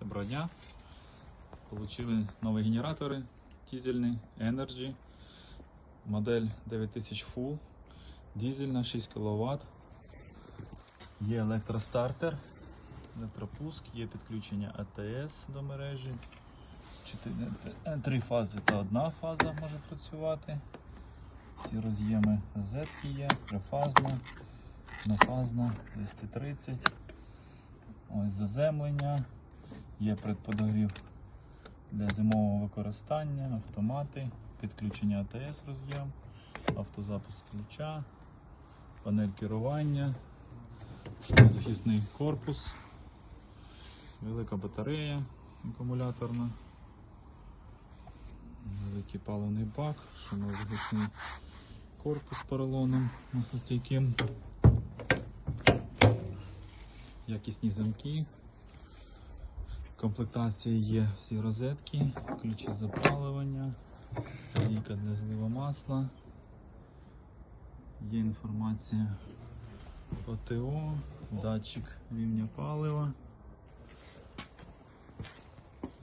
Доброго дня. Получили нові генератори дизельні Energy. Модель 9000 Full. Дизельна 6 кВт. Є електростартер, електропуск, є підключення АТС до мережі. Е, Три фази та одна фаза може працювати. Всі роз'єми Z є, трифазна, однофазна, 230. Ось заземлення, є предподогрів для зимового використання, автомати, підключення АТС роз'єм, автозапуск ключа, панель керування, шумозахисний корпус, велика батарея акумуляторна, великий паливний бак, шумозахисний корпус поролоном маслостійким. Якісні замки. В комплектації є всі розетки, ключі запалювання, лійка для злива масла. Є інформація по ТО, датчик рівня палива.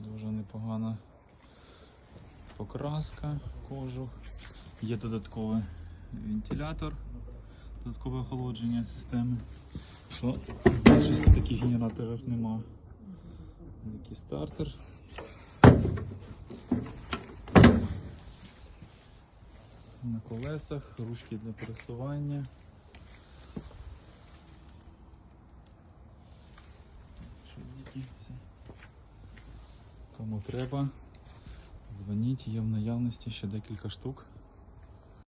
Дуже непогана покраска кожух. Є додатковий вентилятор, додаткове охолодження системи. Що більшості таких генераторів нема. Такий стартер. На колесах, ручки для пересування. Кому треба, дзвоніть, є в наявності ще декілька штук.